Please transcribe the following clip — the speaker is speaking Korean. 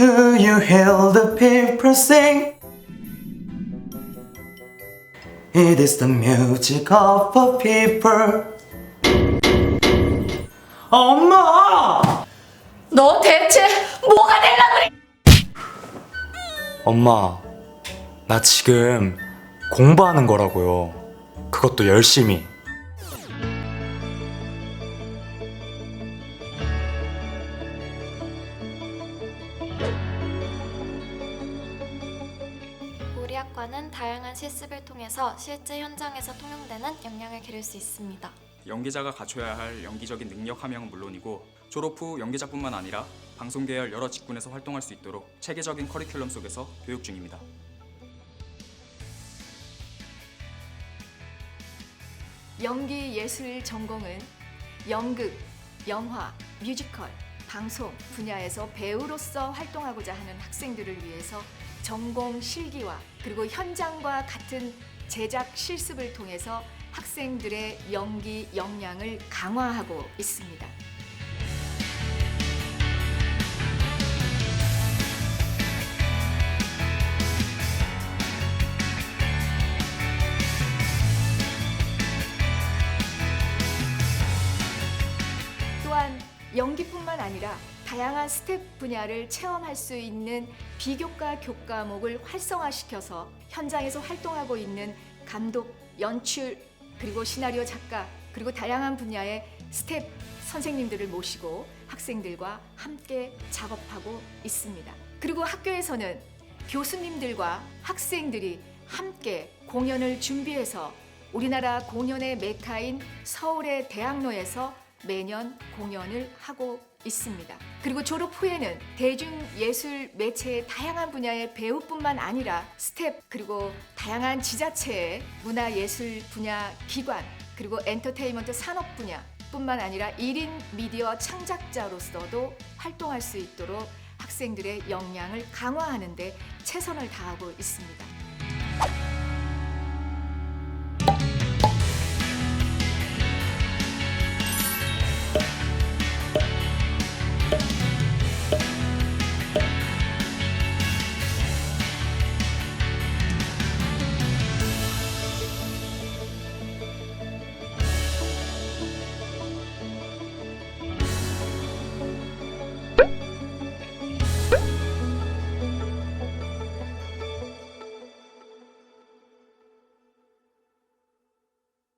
Do you hear the people sing? It is the music of the people. 엄마! 너 대체 뭐가 될라 그래? 엄마, 나 지금 공부하는 거라고요. 그것도 열심히. 학과는 다양한 실습을 통해서 실제 현장에서 통용되는 역량을 기를 수 있습니다. 연기자가 갖춰야 할 연기적인 능력 함양은 물론이고 졸업 후 연기자뿐만 아니라 방송 계열 여러 직군에서 활동할 수 있도록 체계적인 커리큘럼 속에서 교육 중입니다. 연기 예술 전공은 연극, 영화, 뮤지컬, 방송 분야에서 배우로서 활동하고자 하는 학생들을 위해서 전공 실기와 그리고 현장과 같은 제작 실습을 통해서 학생들의 연기 역량을 강화하고 있습니다. 연기뿐만 아니라 다양한 스텝 분야를 체험할 수 있는 비교과 교과목을 활성화시켜서 현장에서 활동하고 있는 감독, 연출, 그리고 시나리오 작가, 그리고 다양한 분야의 스텝 선생님들을 모시고 학생들과 함께 작업하고 있습니다. 그리고 학교에서는 교수님들과 학생들이 함께 공연을 준비해서 우리나라 공연의 메카인 서울의 대학로에서 매년 공연을 하고 있습니다. 그리고 졸업 후에는 대중예술 매체의 다양한 분야의 배우뿐만 아니라 스텝 그리고 다양한 지자체의 문화예술 분야 기관 그리고 엔터테인먼트 산업 분야 뿐만 아니라 1인 미디어 창작자로서도 활동할 수 있도록 학생들의 역량을 강화하는 데 최선을 다하고 있습니다.